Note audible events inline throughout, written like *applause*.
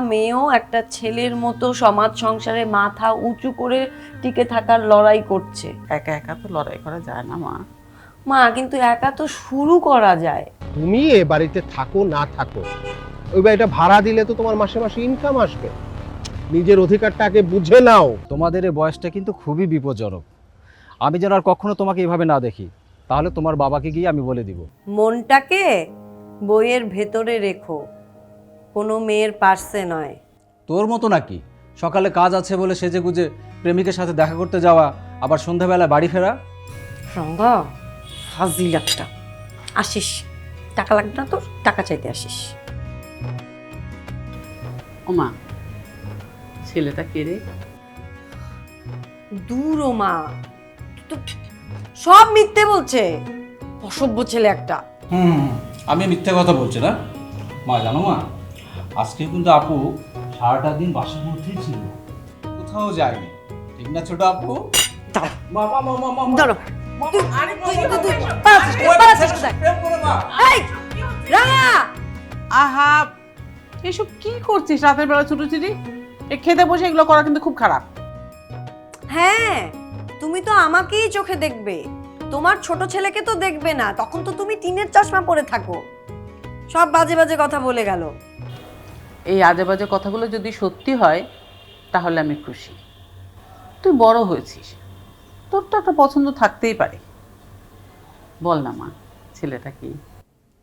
মেয়েও একটা ছেলের মতো সমাজ সংসারে মাথা উঁচু করে টিকে থাকার লড়াই করছে। একা একা তো লড়াই করা যায় না মা। মা কিন্তু একা তো শুরু করা যায়। তুমি এ বাড়িতে থাকো না থাকো। ওই বাড়িটা ভাড়া দিলে তো তোমার মাসে মাসে ইনকাম আসবে। নিজের অধিকারটাকে বুঝে নাও। তোমাদের এই বয়সটা কিন্তু খুবই বিপজ্জনক। আমি যেন আর কখনো তোমাকে এভাবে না দেখি তাহলে তোমার বাবাকে গিয়ে আমি বলে দিব। মনটাকে বইয়ের ভেতরে রেখো। কোনো মেয়ের পার্সে নয়। তোর মতো নাকি? সকালে কাজ আছে বলে সেজে গুজে প্রেমিকের সাথে দেখা করতে যাওয়া আবার সন্ধ্যাবেলা বাড়ি ফেরা? রঙ্গা ফাজিল একটা। আসিস। টাকা লাগবে না তোর? টাকা চাইতে আসিস। ও মা ছেলেটা কে রে? দূর ও মা। তো সব মিথ্যে বলছে। অসভ্য ছেলে একটা। হুম আমি মিথ্যে কথা বলছি না। মা জানো মা? আজকে কিন্তু আপু সারাটা দিন বাসার মধ্যেই ছিল। কোথাও যায়নি। ঠিক না ছোট আপু? মামা মামা ধরো! আহা! এসব কি করছিস রাতের বেলা ছুটোছুটি এ খেতে বসে এগুলো করা কিন্তু খুব খারাপ। হ্যাঁ তুমি তো আমাকেই চোখে দেখবে। তোমার ছোট ছেলেকে তো দেখবে না। তখন তো তুমি টিনের চশমা পরে থাকো। সব বাজে বাজে কথা বলে গেল। এই আজে বাজে কথাগুলো যদি সত্যি হয় তাহলে আমি খুশি। তুই বড় হয়েছিস। তোর তো একটা পছন্দ থাকতেই পারে। বল না মা ছেলেটা কি?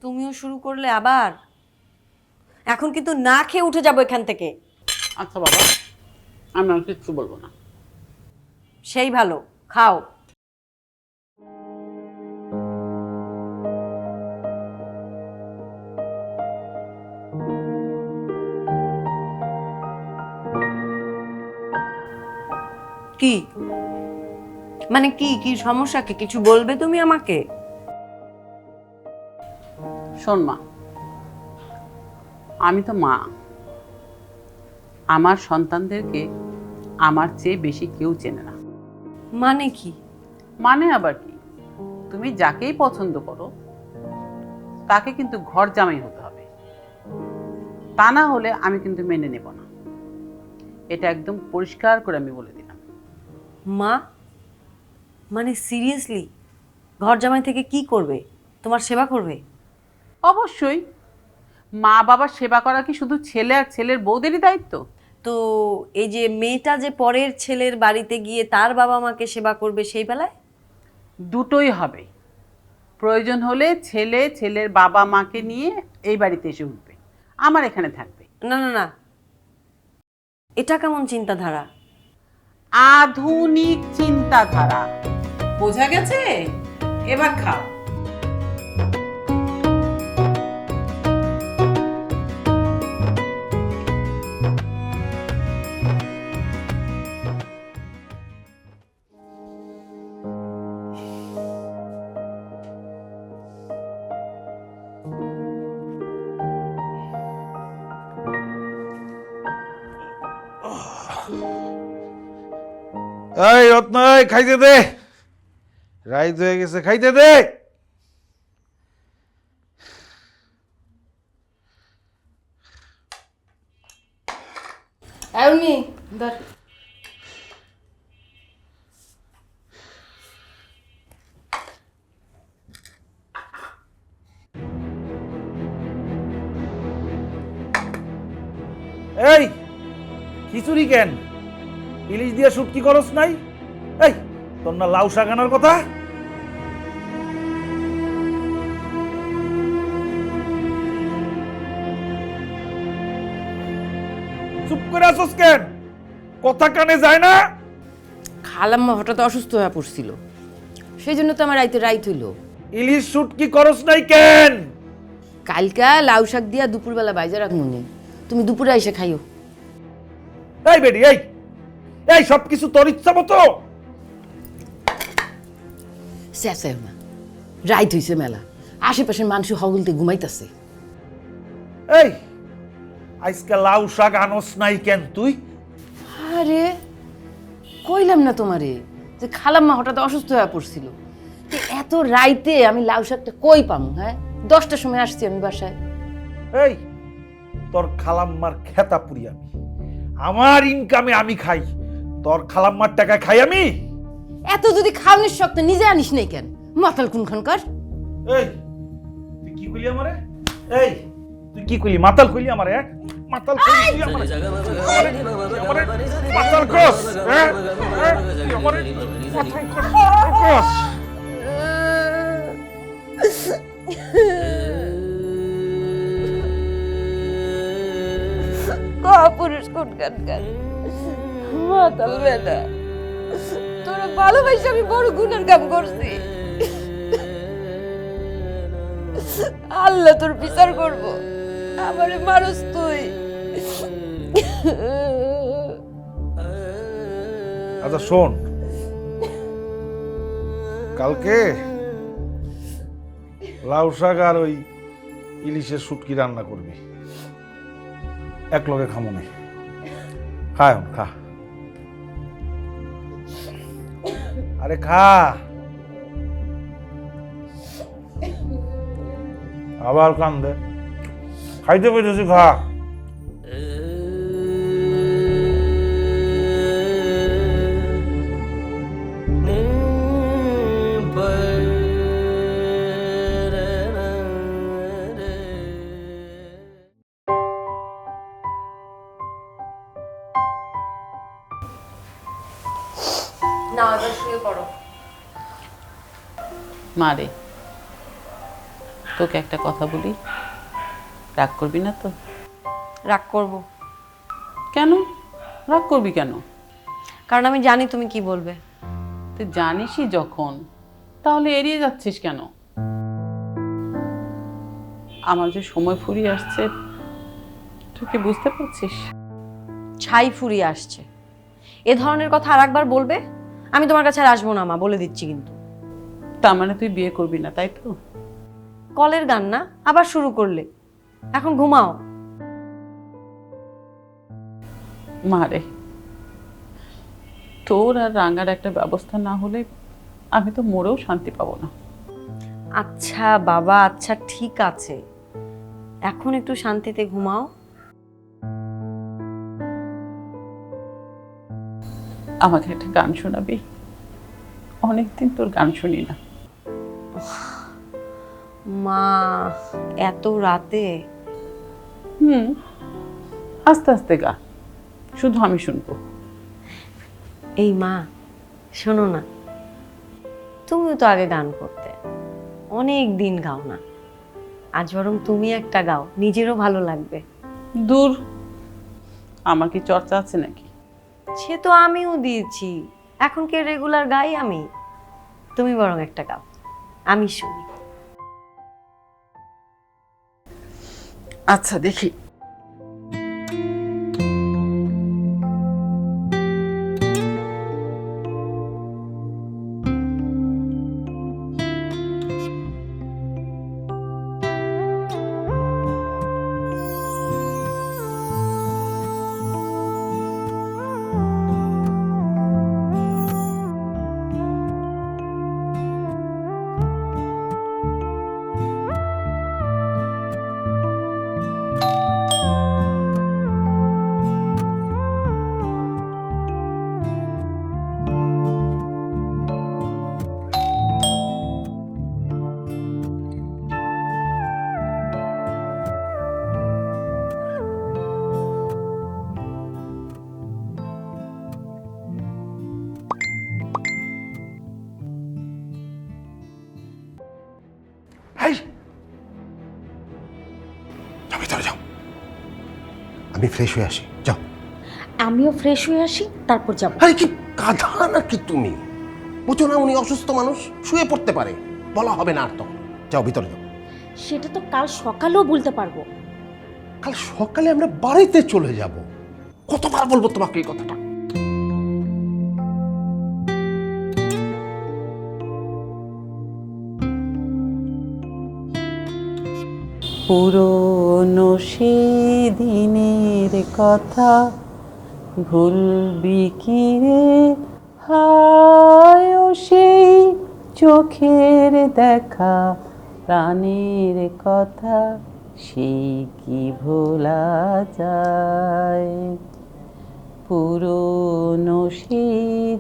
তুমিও শুরু করলে আবার? এখন কিন্তু না খেয়ে উঠে যাব এখান থেকে। আচ্ছা বাবা আমি আর কিচ্ছু বলব না। সেই ভালো খাও। কি? মানে কি কি সমস্যা কি? কিছু বলবে তুমি আমাকে? শোন মা আমি তো মা। আমার সন্তানদেরকে আমার চেয়ে বেশি কেউ চেনে না। মানে কি? মানে আবার কি? তুমি যাকেই পছন্দ করো তাকে কিন্তু ঘর জামাই হতে হবে। তা না হলে আমি কিন্তু মেনে নেব না। এটা একদম পরিষ্কার করে আমি বলে দিলাম। মা মানে সিরিয়াসলি ঘর জামাই থেকে কি করবে? তোমার সেবা করবে? অবশ্যই। মা বাবার সেবা করা কি শুধু ছেলে আর ছেলের বউদেরই দায়িত্ব? তো এই যে মেয়েটা যে পরের ছেলের বাড়িতে গিয়ে তার বাবা মাকে সেবা করবে সেই বেলায়? দুটোই হবে। প্রয়োজন হলে ছেলে ছেলের বাবা মাকে নিয়ে এই বাড়িতে এসে উঠবে। আমার এখানে থাকবে। না না না। এটা কেমন চিন্তাধারা? আধুনিক চিন্তাধারা। বোঝা গেছে? এবার খাও। এই রত্ন এই খাইতে দে। রাইত হয়ে গেছে খাইতে দে। এমনি এই খিচুড়ি কেন? ইলিশ দিয়ে শুটকি করস নাই? এই তোর না লাউ শাক আনার কথা? চুপ করে আসস কেন? কথা কানে যায় না? খালাম্মা হঠাৎ অসুস্থ হয়ে পড়ছিল। সেই জন্য তো আমার রাইতে রাইত হইল। ইলিশ শুটকি করস নাই কেন? কালকা লাউ শাক দিয়া দুপুরবেলা বাইজা রাখ মনে তুমি দুপুরে এসে খাইও। এই বেডি এই! এই সব কিছু তোর ইচ্ছা মতো। স্যাসায় না রাইত হইছে মেলা। আশেপাশের মানুষ হগলতে ঘুমাইতাছে। এই আজকে লাউ শাক আনস নাই কেন তুই? আরে কইলাম না তোমারে যে খালাম্মা হঠাৎ অসুস্থ হয়ে পড়ছিল। তো এত রাইতে আমি লাউ শাকটা কই পামু হ্যাঁ? দশটার সময় আসছি আমি বাসায়। এই তোর খালাম্মার খেতা পুরি আমি। আমার ইনকামে আমি খাই। তোর খালাম্মার টাকা খাই আমি এত যদি খাওয়ানোর শক্ত নিজে আনিস নাই কেন মাতাল কোনখানকার এই তুই কি কইলি আমারে এই তুই কি কইলি মাতাল কইলি আমারে হ্যাঁ? মাতাল কইলি তুই আমারে আমারে- মাতাল কস হ্যাঁ হ্যাঁ? আমারে মাতাল কস পুরুষ কোনখানকার মাতাল বেটা তোরা ভালোবাসে, আমি বড় গুণের কাম করছি। আল্লাহ তোর বিচার করব। আমারে মানুষ তুই। আচ্ছা শোন। কালকে লাউ শাক আর ওই ইলিশের শুটকি রান্না করবি। এক লগে খামনে খা এখন, খা। আরে খা। আবার কান্দে। খাইতে পেরেছি খা। মা রে তোকে একটা কথা বলি রাগ করবি না তো? রাগ করব। কেন? রাগ করবি কেন? কারণ আমি জানি তুমি কি বলবে। তুই জানিসই যখন তাহলে এড়িয়ে যাচ্ছিস কেন? আমার যে সময় ফুরিয়ে আসছে তুই কি বুঝতে পারছিস? ছাই ফুরিয়ে আসছে। এ ধরনের কথা আর একবার বলবে? আমি তোমার কাছে আর আসব না মা বলে দিচ্ছি কিন্তু। তার মানে তুই বিয়ে করবি না তাই তো? কলের গান না আবার শুরু করলে। এখন ঘুমাও। মারে তোর আর রাঙার একটা ব্যবস্থা না হলে আমি তো মরেও শান্তি পাবো না। আচ্ছা বাবা আচ্ছা ঠিক আছে। এখন একটু শান্তিতে ঘুমাও। আমাকে একটা গান শোনাবি? অনেকদিন তোর গান শুনি না মা এত রাতে? হুম আস্তে আস্তে গা। শুধু আমি শুনব। এই মা শোনো না। তুমিও তো আগে গান করতে। অনেক দিন গাও না। আজ বরং তুমি একটা গাও নিজেরও ভালো লাগবে। দূর আমার কি চর্চা আছে নাকি? সে তো আমিও দিয়েছি। এখন কে রেগুলার গাই আমি? তুমি বরং একটা গাও আমি শুনি। আচ্ছা দেখি। আমি ফ্রেশ হয়ে আসি। যাও। আমিও ফ্রেশ হয়ে আসি তারপর যাব। আরে কি গাধা নাকি তুমি? বুঝো না উনি অসুস্থ মানুষ শুয়ে পড়তে পারে। বলা হবে না আর তো। যাও ভিতরে যাও। সেটা তো কাল সকালেও বলতে পারব। কাল সকালে আমরা বাড়িতে চলে যাব। কতবার বলব তোমাকে এই কথাটা? পুরনো দিনের কথা ভুলবি কি রে? হায় সেই চোখের দেখা প্রাণের কথা সেই কি ভোলা যায়? পুরনো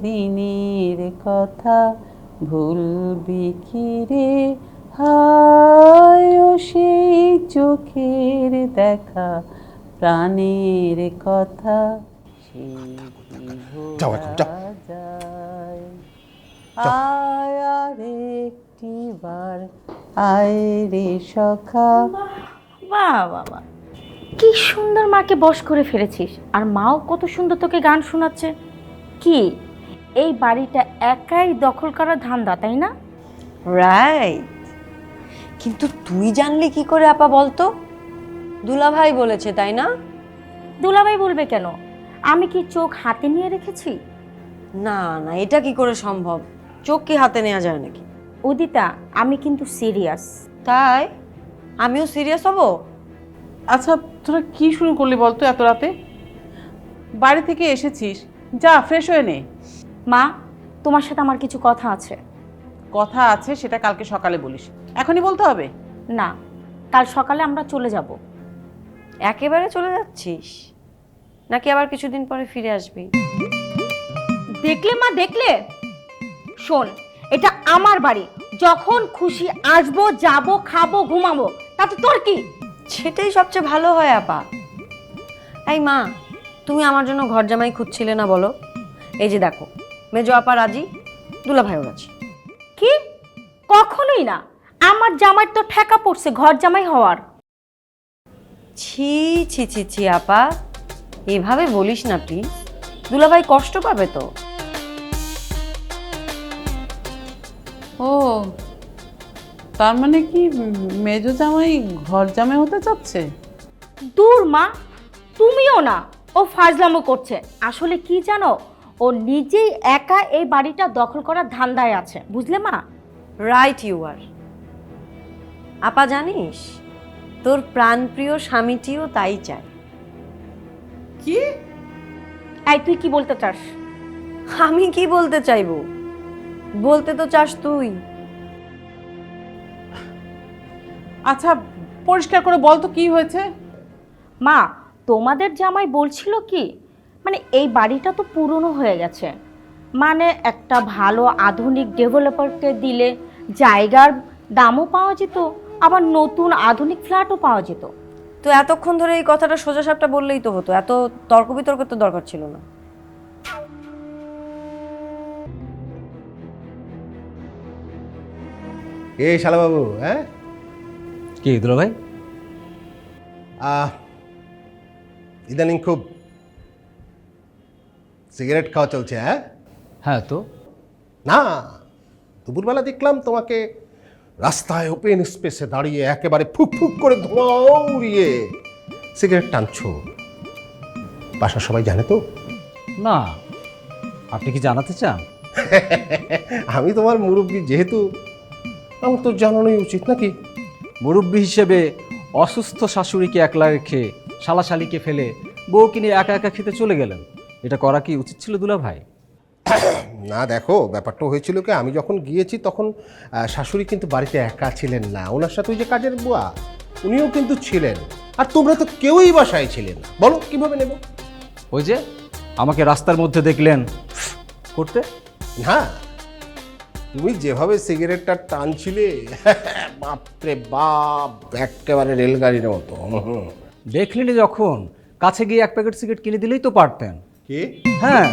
দিনের কথা ভুলবি কি রে? হায় সেই চোখের দেখা প্রাণের কথা? যাও এখন, যাও। আয় আর একটিবার আয় রে সখা। বাহ বাবা কি সুন্দর মাকে বশ করে ফেলেছিস আর মাও কত সুন্দর তোকে গান শোনাচ্ছে। কি এই বাড়িটা একাই দখল করার ধান্দা তাই না? রাইট কিন্তু তুই জানলি কি করে আপা বলতো? দুলাভাই বলেছে তাই না? দুলাভাই বলবে কেন? আমি কি চোখ হাতে নিয়ে রেখেছি? না না এটা কি করে সম্ভব? চোখ কি হাতে নেওয়া যায় নাকি? উদিতা আমি কিন্তু সিরিয়াস। তাই? আমিও সিরিয়াস হব? আচ্ছা তোরা কি শুরু করলি বলতো এত রাতে? বাড়ি থেকে এসেছিস। যা ফ্রেশ হয়ে নে। মা তোমার সাথে আমার কিছু কথা আছে। কথা আছে সেটা কালকে সকালে বলিস। এখনই বলতে হবে? না কাল সকালে আমরা চলে যাব। একেবারে চলে যাচ্ছিস? নাকি আবার কিছুদিন পরে ফিরে আসবি? দেখলে মা দেখলে? শোন এটা আমার বাড়ি। যখন খুশি আসব যাব খাব ঘুমাবো তাতে তোর কি? সেটাই সবচেয়ে ভালো হয় আপা। এই মা তুমি আমার জন্য ঘর জামাই খুঁজছিলে না বলো? এই যে দেখো মেজো আপা রাজি দুলাভাইও রাজি। কি? কখনোই না। আমার জামাই তো ঠেকা পড়ছে ঘর জামাই হওয়ার। ছি ছি ছি ছি আপা। এভাবে বলিস না প্লিজ দুলাভাই কষ্ট পাবে তো। ও তার মানে কি মেজো জামাই ঘর জামাই হতে চাচ্ছে? দূর মা। তুমিও না। ও ফাজলামো করছে। আসলে কি জানো? ও নিজেই একা এই বাড়িটা দখল করার ধান্দায় আছে। বুঝলে মা? রাইট ইউ আর আপা জানিস তোর প্রাণপ্রিয় স্বামীটিও তাই চায়। কি? এই তুই কি বলতে চাস? আমি কি বলতে চাইব? বলতে তো চাস তুই। আচ্ছা পরিষ্কার করে বল তো কি হয়েছে? মা তোমাদের জামাই বলছিল কি মানে এই বাড়িটা তো পুরনো হয়ে গেছে। মানে একটা ভালো আধুনিক ডেভেলপারকে দিলে জায়গার দামও পাওয়া যেত আবার নতুন আধুনিক ফ্ল্যাটও পাওয়া যেত। তো এতক্ষণ ধরে এই কথাটা সোজা সাপটা বললেই তো হতো এত তর্ক বিতর্ক তো দরকার ছিল না। এই শালাবাবু হ্যাঁ? কি দুলা ভাই ইদানিং খুব সিগারেট খাওয়া চলছে হ্যাঁ? হ্যাঁ তো? না দুপুরবেলা দেখলাম তোমাকে রাস্তায় ওপেন স্পেসে দাঁড়িয়ে একেবারে ফুক ফুক করে ধোঁয়া উড়িয়ে সিগারেট টানছো। বাসার সবাই জানে তো? না আপনি কি জানাতে চান? *laughs* আমি তোমার মুরব্বী যেহেতু আমার তো জানানোই উচিত নাকি? মুরব্বী হিসেবে অসুস্থ শাশুড়িকে একলা রেখে শালাশালিকে ফেলে বউকে নিয়ে একা একা খেতে চলে গেলেন। এটা করা কি উচিত ছিল দুলা ভাই? না দেখো ব্যাপারটা হয়েছিল কি আমি যখন গিয়েছি তখন শাশুড়ি কিন্তু বাড়িতে একা ছিলেন না। ওনার সাথে ওই যে কাজের বুয়া উনিও কিন্তু ছিলেন। আর তোমরা তো কেউই বাসায় ছিলেন না। বলো কীভাবে নেব? ওই যে আমাকে রাস্তার মধ্যে দেখলেন। করতে? না তুমি যেভাবে সিগারেটটা টানছিলে *laughs* বাপরে বাপ একেবারে রেলগাড়ির মতো। দেখলেনি যখন কাছে গিয়ে এক প্যাকেট সিগারেট কিনে দিলেই তো পারতেন। কি? হ্যাঁ।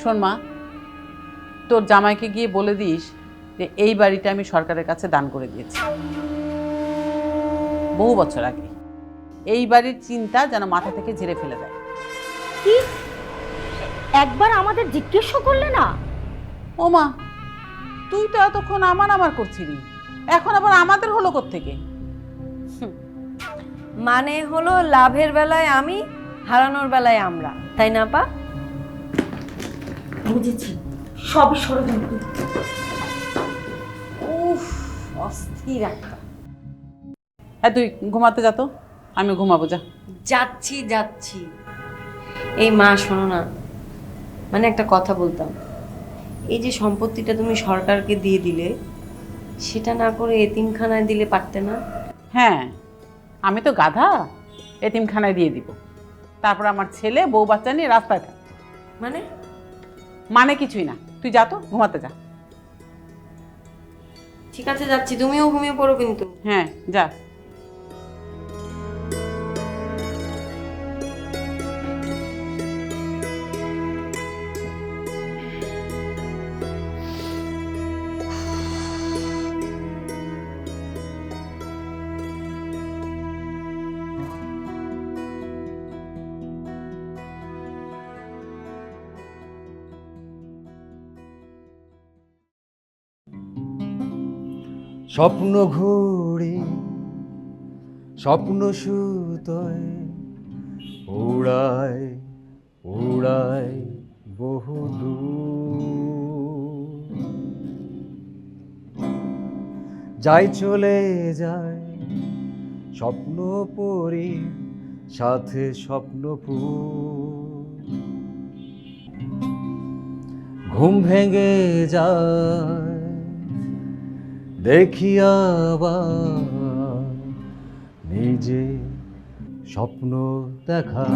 শোন মা তোর জামাইকে গিয়ে বলে দিস যে এই বাড়িটা আমি সরকারের কাছে দান করে দিয়েছি। বহু বছর আগে। এই বাড়ির চিন্তা যেন মাথা থেকে ঝেড়ে ফেলে দেয়। কি? একবার আমাদের জিজ্ঞেসও করলে না। ও মা তুই তো এতক্ষণ আমার আমার করছিলি। এখন আবার আমাদের হলো থেকে মানে হলো লাভের বেলায় আমি হারানোর বেলায় আমরা তাই না পা বুঝেছি সবই ষড়যন্ত্র উফ অস্থির একটা। হ্যাঁ তুই ঘুমাতে যা তো আমি ঘুমাবো যা। যাচ্ছি যাচ্ছি। এই মা শোনো না মানে একটা কথা বলতাম। এই যে সম্পত্তিটা তুমি সরকারকে দিয়ে দিলে সেটা না করে এতিমখানায় দিলে পারতে না? হ্যাঁ আমি তো গাধা এতিমখানায় দিয়ে দিব। তারপর আমার ছেলে বউ বাচ্চা নিয়ে রাস্তায় থাকবে। মানে? মানে কিছুই না। তুই যা তো ঘুমাতে যা। ঠিক আছে যাচ্ছি। তুমিও ঘুমিয়ে পড়ো কিন্তু। হ্যাঁ যা। স্বপ্ন ঘুরে, স্বপ্ন সুতোয় উড়ায় উড়ায় বহু যাই চলে যায় স্বপ্ন পরি, সাথে স্বপ্ন ঘুম ভেঙে যায় দেখি আবার নিজে স্বপ্ন দেখা।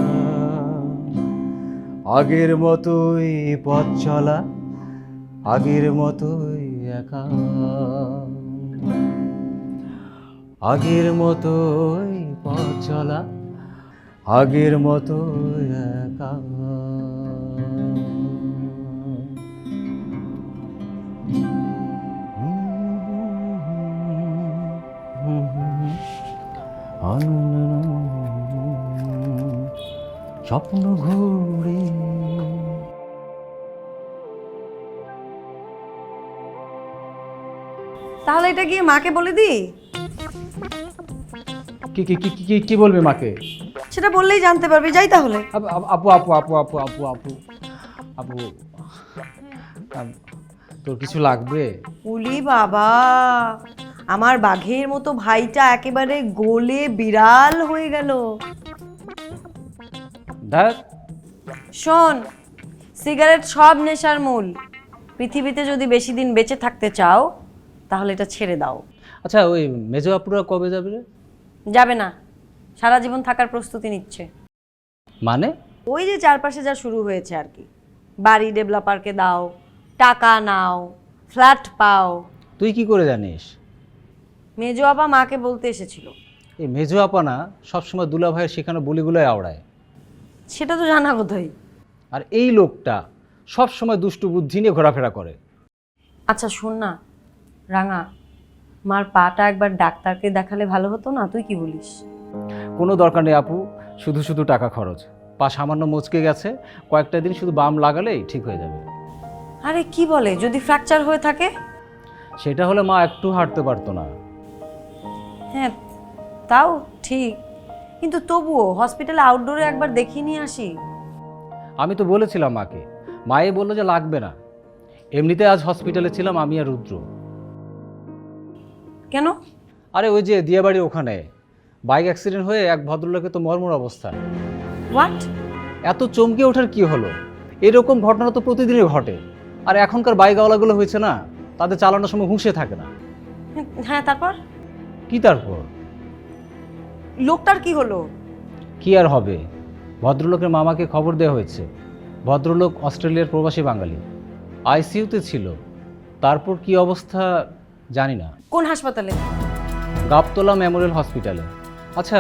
আগের মতোই পথ চলা, আগের মতোই একা। আগের মতোই পথ চলা, আগের মতোই একা। স্বপ্ন ঘুরে। তাহলে এটা গিয়ে মাকে বলে দিই? কি কি কি কি কি বলবে মাকে? সেটা বললেই জানতে পারবে যাই তাহলে। আপ- আপ- আপু আপু আপু আপু আপু আপু আপু তোর কিছু লাগবে? উলি বাবা। আমার বাঘের মতো ভাইটা একেবারে গোলে বিড়াল হয়ে গেল। শোন সিগারেট সব নেশার মূল। পৃথিবীতে যদি বেশি দিন বেঁচে থাকতে চাও তাহলে এটা ছেড়ে দাও। আচ্ছা ওই মেজো আপুরা কবে যাবে? রে যাবে না। সারা জীবন থাকার প্রস্তুতি নিচ্ছে। মানে? ওই যে চারপাশে যা শুরু হয়েছে আর কি। বাড়ি ডেভেলপারকে দাও টাকা নাও ফ্ল্যাট পাও। তুই কি করে জানিস? মেজো আপা মাকে বলতে এসেছিল। এই মেজো আপা না সবসময় দুলা ভাইয়ের সেখানে বলিগুলোয় আওড়ায়। সেটা তো জানা বোধহয়। আর এই লোকটা সব সময় দুষ্টু বুদ্ধি নিয়ে ঘোরাফেরা করে। আচ্ছা শোন না রাঙা মার পাটা একবার ডাক্তারকে দেখালে ভালো হতো না? তুই কি বলিস? কোনো দরকার নেই আপু শুধু শুধু টাকা খরচ। পা সামান্য মচকে গেছে কয়েকটা দিন শুধু বাম লাগালেই ঠিক হয়ে যাবে। আরে কি বলে যদি ফ্র্যাকচার হয়ে থাকে? সেটা হলে মা একটু হাঁটতে পারতো না। হ্যাঁ তাও ঠিক। কিন্তু তবুও হসপিটালে আউটডোরে একবার দেখিয়ে নিয়ে আসি। আমি তো বলেছিলাম মাকে। মায়ে বলল যে লাগবে না। এমনিতে আজ হসপিটালে ছিলাম আমি আর রুদ্র। কেন? আরে ওই যে দিয়াবাড়ির ওখানে। বাইক অ্যাক্সিডেন্ট হয়ে এক ভদ্রলোকের তো মর্মর অবস্থা। হোয়াট এত চমকে ওঠার কি হলো? এরকম ঘটনা তো প্রতিদিনই ঘটে। আর এখনকার বাইকওয়ালাগুলো হয়েছে না তাদের চালানোর সময় হুঁশে থাকে না। হ্যাঁ তারপর? কি তারপর? লোকটার কি হলো? কি আর হবে? ভদ্রলোকের মামাকে খবর দেওয়া হয়েছে। ভদ্রলোক অস্ট্রেলিয়ার প্রবাসী বাঙালি। আইসিইউতে ছিল। তারপর কি অবস্থা জানি না। কোন হাসপাতালে? গাবতলা মেমোরিয়াল হসপিটালে। আচ্ছা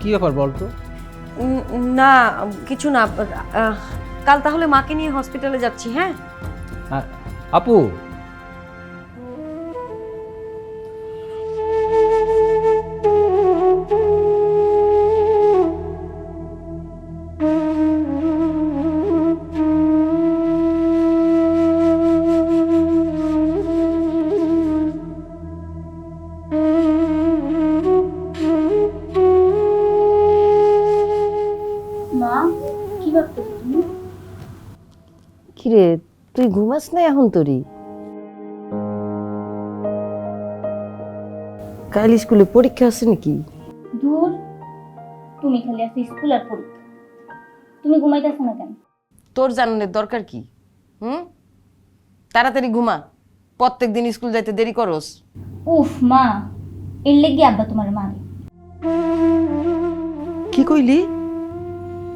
কি ব্যাপার বলতো? না কিছু না কাল তাহলে মাকে নিয়ে হসপিটালে যাচ্ছি হ্যাঁ? আপু তুই ঘুমাস না এখন তোরই? কাল স্কুলে পরীক্ষা আছে নাকি? দূর ঘুমই খালি আছে স্কুল আর পরীক্ষা। তুমি ঘুমাইতেছো না কেন? তোর জানানোর দরকার কি? হুম? তাড়াতাড়ি ঘুমা। প্রত্যেক দিন স্কুল যাইতে দেরি করস। উফ মা এর লেগে আব্বা তোমার মারে। কি কইলি?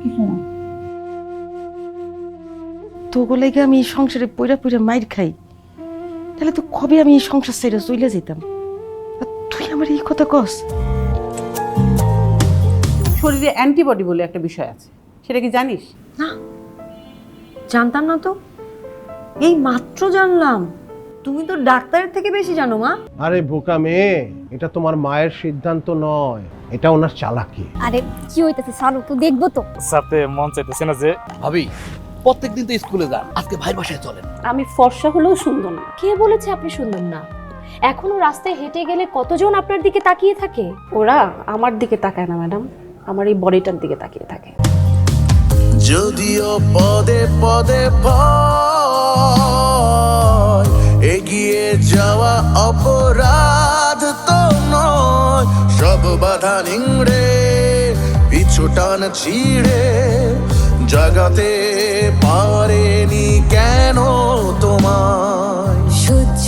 কিছু না। তো লেগে আমি এই সংসারে পইরা পইরা মাইর খাই। তাহলে তো কবে আমি এই সংসার ছেড়ে চলে যেতাম আর তুই আমার এই কথা কস? শরীরে অ্যান্টিবডি বলে একটা বিষয় আছে। সেটা কি জানিস? না। জানতাম না তো। এই মাত্র জানলাম। তুমি তো ডাক্তারের থেকে বেশি জানো মা। আরে বোকা মেয়ে এটা তোমার মায়ের সিদ্ধান্ত নয়। এটা ওনার চালাকি। আরে কি হইতেছে? সারু তো দেখব তো। সাথে মন চাইতেছে না যে ভাবি প্রত্যেকদিন তো স্কুলে যান আজকে ভাইয়ের বাসায় চলেন। আমি ফর্সা হলেও সুন্দর না। কে বলেছে আপনি সুন্দর না? এখনও রাস্তায় হেঁটে গেলে কতজন আপনার দিকে তাকিয়ে থাকে? ওরা আমার দিকে তাকায় না ম্যাডাম। আমার এই বডিটার দিকে তাকিয়ে থাকে। যদিও পদে পদে ভয় এগিয়ে যাওয়া অপরাধ তো নয়। সব বাধা নিংড়ে পিছু টান ছিঁড়ে জাগাতে পারেনি কেন তোমায়? সহ্য